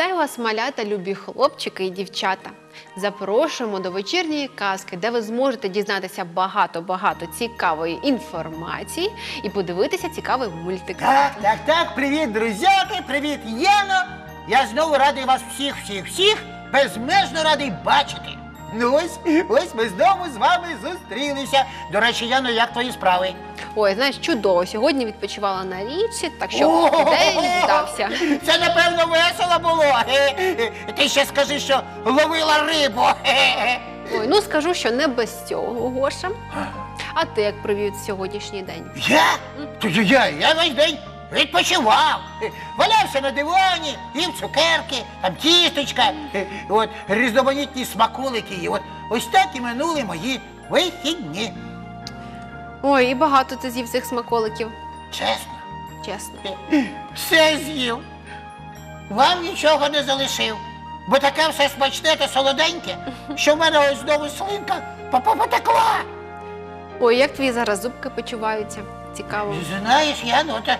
Вітаю вас, малята, любі хлопчики і дівчата. Запрошуємо до вечірньої казки, де ви зможете дізнатися багато-багато цікавої інформації і подивитися цікавий мультик. Так, так, так, привіт, друзяки, привіт, Яно. Я знову радий вас всіх, всіх, всіх, безмежно радий бачити. Ну ось, ось ми знову з вами зустрілися. До речі, Яно, як твої справи? Ой, знаєш, чудово. Сьогодні відпочивала на річці, так що О! день вдався. Це напевно весело було. Ти ще скажи, що ловила рибу. Ой, ну скажу, що не без цього, Гоша. А ти як провів сьогоднішній день? Я? То я, я, весь день відпочивав. Е, Валявся на дивані, їв цукерки, там тістечка, е, от, різноманітні смаколики. І от ось так і минули мої вихідні. Ой, і багато ти з'їв цих смаколиків, Чесно. чесно. Е, Все з'їв. Вам нічого не залишив. Бо таке все смачне та солоденьке, що в мене ось знову слинка по- потекла. Ой, як твої зараз зубки почуваються? Цікаво. Знаєш, я ну, та,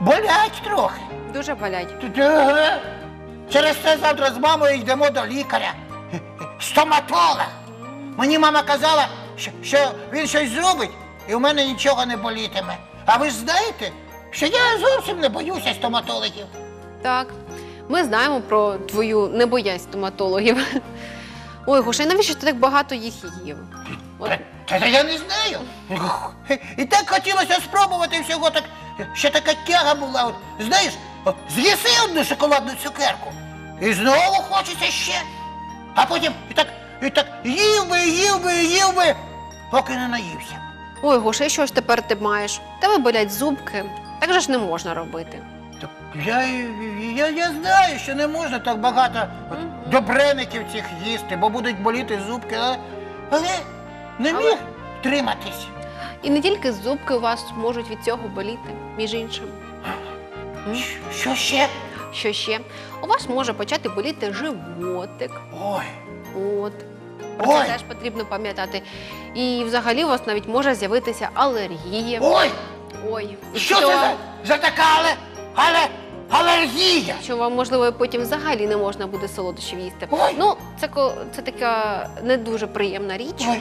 болять трохи. Дуже болять. Ага. Через це завтра з мамою йдемо до лікаря. Стоматолога. Мені мама казала, що, що він щось зробить, і у мене нічого не болітиме. А ви ж знаєте, що я зовсім не боюся стоматологів. Так, ми знаємо про твою небоязнь стоматологів. Ой, Гоша, і навіщо ти так багато їх їв? От, Та, та, та я не знаю. І так хотілося спробувати всього, так ще така тяга була. От, знаєш, от, з'їси одну шоколадну цукерку. І знову хочеться ще. А потім і так, і так їв би, їв би, їв би, поки не наївся. Ой, Гоша, і що ж тепер ти маєш? Тебе болять зубки. Так же ж не можна робити. Я, я, я знаю, що не можна так багато от, добреників цих їсти, бо будуть боліти зубки, але, але не Але- міг триматись. І не тільки зубки у вас можуть від цього боліти, між іншим. Щ- Що ще? Що ще? У вас може почати боліти животик. Ой. От. Про це Ой. теж потрібно пам'ятати. І взагалі у вас навіть може з'явитися алергія. Ой! Ой, і Що це за, за така але, але, алергія? Що вам можливо потім взагалі не можна буде солодощів їсти. Ой. Ну, це ко- це така не дуже приємна річ. Ой,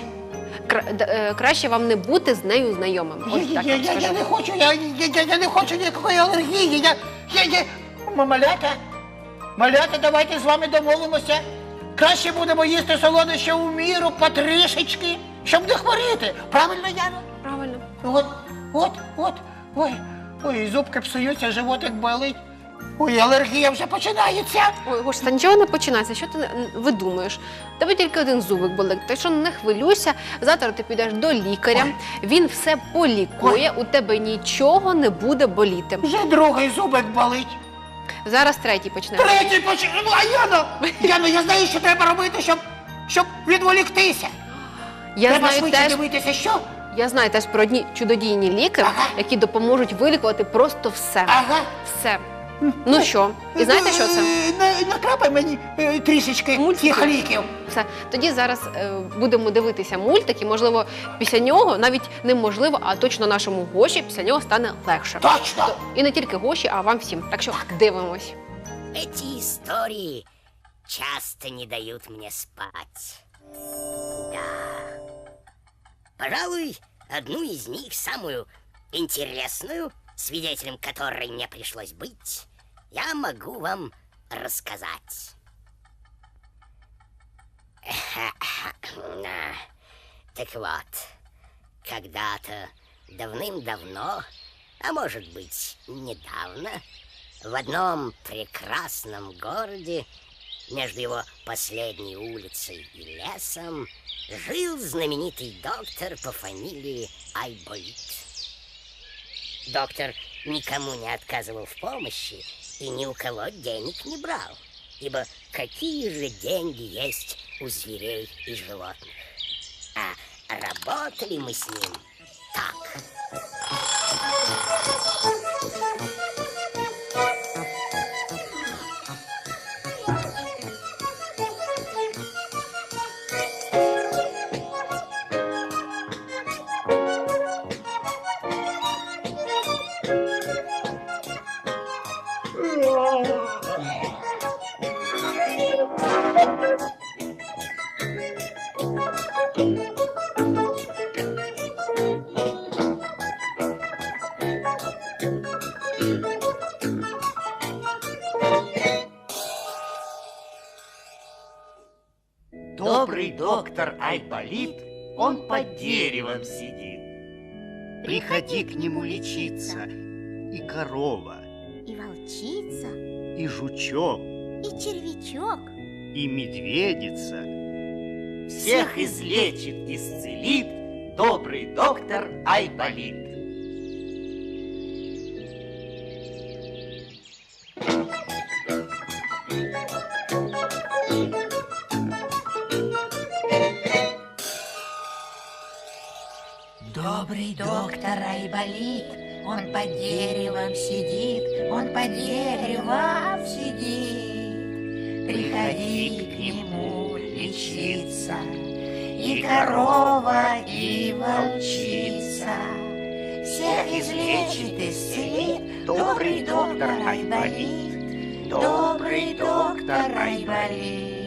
Кра- д- е, краще вам не бути з нею знайомим. я, Ось я, так я, вам я, скажу. не хочу, я, я, я, я не хочу ніякої алергії. Я, я, я... М- Малята, малята, давайте з вами домовимося. Краще будемо їсти солодощі у міру, потрішечки, щоб не хворіти. Правильно, Яна? Правильно. От, от, от, ой, ой, зубки псуються, животик болить. Ой, алергія вже починається. Ой, Гош, та нічого не починається. Що ти видумуєш? Тебе тільки один зубик болить. Так що не хвилюйся. Завтра ти підеш до лікаря. Він все полікує. У тебе нічого не буде боліти. Вже другий зубик болить. Зараз третій почне. Третій почав. А Яно, Яно, я знаю, що треба робити, щоб, щоб відволіктися. Я треба знаю швидше теж. дивитися, що? Я знаю теж про одні чудодійні ліки, Ага. які допоможуть вилікувати просто все. Ага. Все. Ну що? І знаєте, що це? Е, на- Накрапай мені е, трішечки Мультики. цих ліків. Все. Тоді зараз е, будемо дивитися мультик, і можливо, після нього навіть неможливо, а точно нашому гоші після нього стане легше. Точно. То- І не тільки гоші, а вам всім. Так що дивимось. Эти истории часто не дают мне спать. Да. Пожалуй, одну из них, самую интересную, свидетелем которой мне пришлось быть, я могу вам рассказать. Так вот, когда-то давным-давно, а может быть недавно, в одном прекрасном городе, между его последней улицей и лесом, жил знаменитый доктор по фамилии Айболит. Доктор никому не отказывал в помощи и ни у кого денег не брал, ибо какие же деньги есть у зверей и животных? А работали мы с ним так. Айболит, он под деревом сидит. Приходи к нему лечиться, и корова, И волчица, и жучок, и червячок. и медведица. Всех излечит, исцелит добрый доктор Айболит. Добрый доктор Айболит, он под деревом сидит, он под деревом сидит. Приходи к нему лечиться, и корова, и волчица. Всех излечит, исцелит добрый доктор Айболит, добрый доктор Айболит.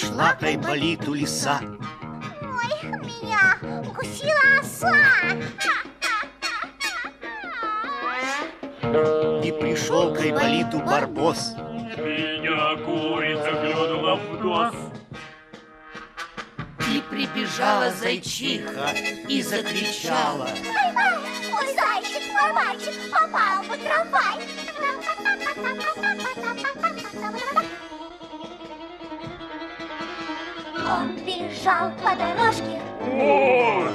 Пришла к Айболиту лиса, Ой, меня укусила оса. и пришел к Айболиту барбос. Меня курица клюнула в нос. И прибежала зайчиха и закричала. Мой зайчик, мой мальчик попал под трамвай. Он бежал по дорожке, Ой,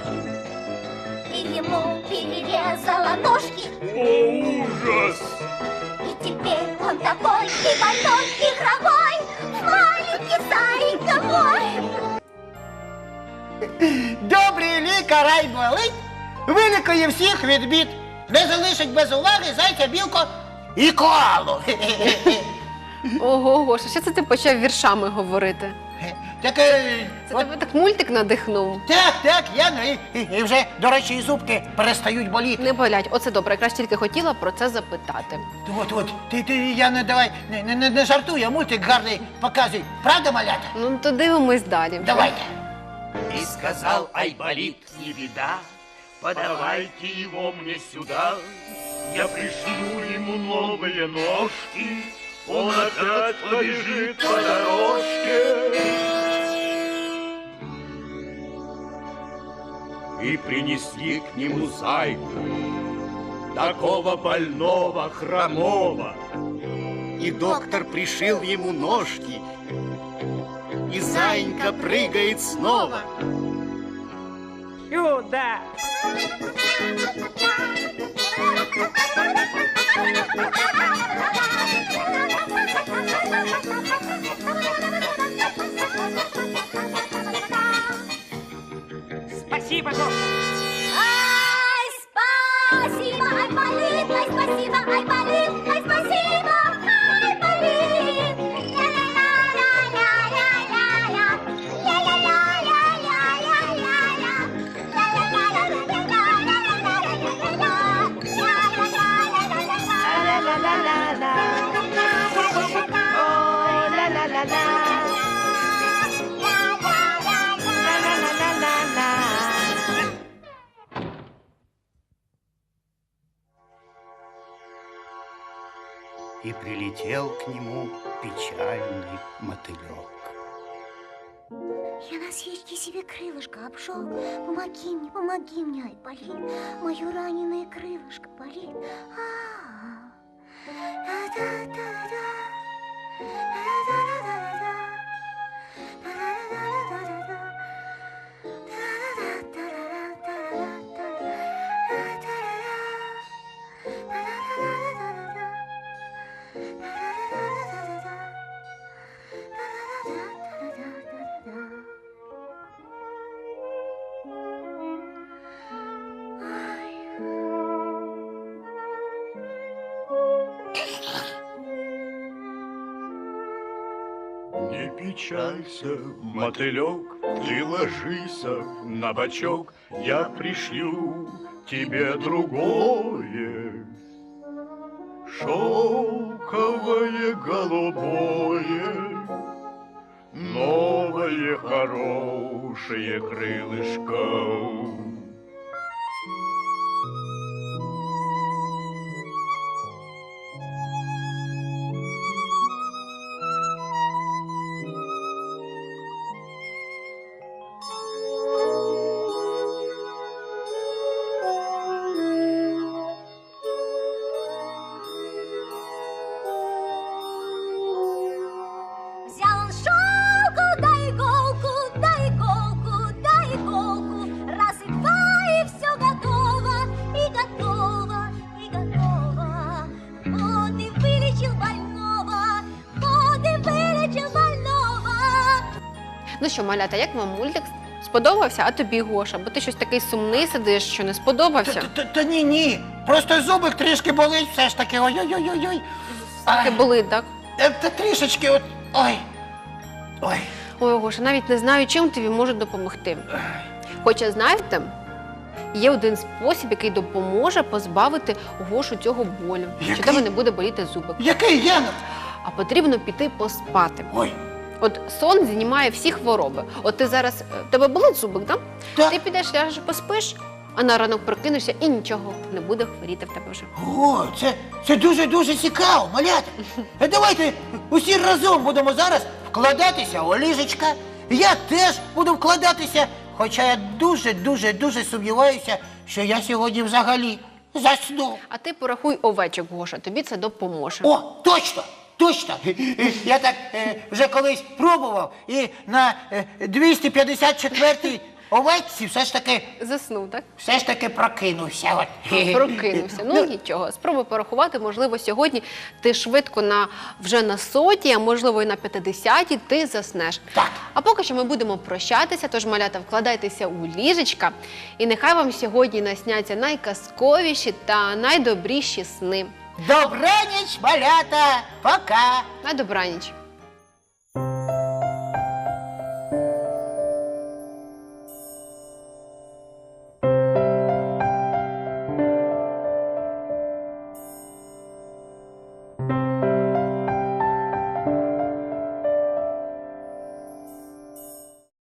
и ему перерезала ножки. о, ужас! И теперь он такой и больной, и хромой, маленький зайка мой. Добрий лікар Айболит вилікує всіх від бід. Не залишить без уваги зайця білко і коалу. Ого, Гоша, що це ти почав віршами говорити? Так, е, Це от, тебе так мультик надихнув. так, так, Яно, і, і, і вже, до речі, і зубки перестають боліти. Не болять, оце добре. Якраз тільки хотіла про це запитати. От, от, ти, ти, Яно, давай, не, не, не, не жартуй, а мультик гарний показуй. Правда, малята? Ну то дивимось далі. Давайте. И сказал Айболит, Не беда, подавайте его мне сюда. Я пришлю ему новые ножки. Он опять побежит по дорожке. И принесли к нему зайку, такого больного, хромого. и доктор пришил ему ножки, и зайка прыгает снова. Спасибо, И прилетел к нему печальный мотылек. Я на свечке себе крылышко обжег. Помоги мне, помоги мне, ай, болит. Мое раненое крылышко болит. А-а-а. Не печалься, мотылек, ты ложися на бочок, я пришлю тебе другое. Шелковое голубое, новое хорошее крылышко. Що, малята, як вам мультик? Сподобався? А тобі, Гоша? Бо ти щось такий сумний сидиш, що не сподобався. та, та, та ні, ні. Просто зубик трішки болить, все ж таки. Ой-ой-ой-ой. Таке болить, так? Та, та трішечки от. Ой. Ой. Ой, Гоша, навіть не знаю, чим тобі можу допомогти. Хоча, знаєте, є один спосіб, який допоможе позбавити Гошу цього болю. Що Який? тебе не буде боліти зубик. Який Яна? А потрібно піти поспати. Ой. От сон знімає всі хвороби. От ти зараз е, в тебе болить зубик, да? Так. Ти підеш, ляжеш, поспиш, а на ранок прокинешся і нічого не буде хворіти в тебе вже. О, це, це дуже-дуже цікаво, малята. Е, Давайте усі разом будемо зараз вкладатися у ліжечка. Я теж буду вкладатися, хоча я дуже-дуже дуже сумніваюся, що я сьогодні взагалі засну. А ти порахуй овечок, Гоша, тобі це допоможе. О, точно! Точно! Я так е, вже колись пробував і на е, 254-й овечці все ж таки Заснув, так? все ж таки прокинувся. От. Прокинувся. Ну нічого. Спробуй порахувати. Можливо, сьогодні ти швидко на вже на сотій, а можливо і на п'ятидесятій ти заснеш. Так. А поки що ми будемо прощатися, тож малята, вкладайтеся у ліжечка, і нехай вам сьогодні насняться найказковіші та найдобріші сни. Добраніч, малята! Пока! На добраніч!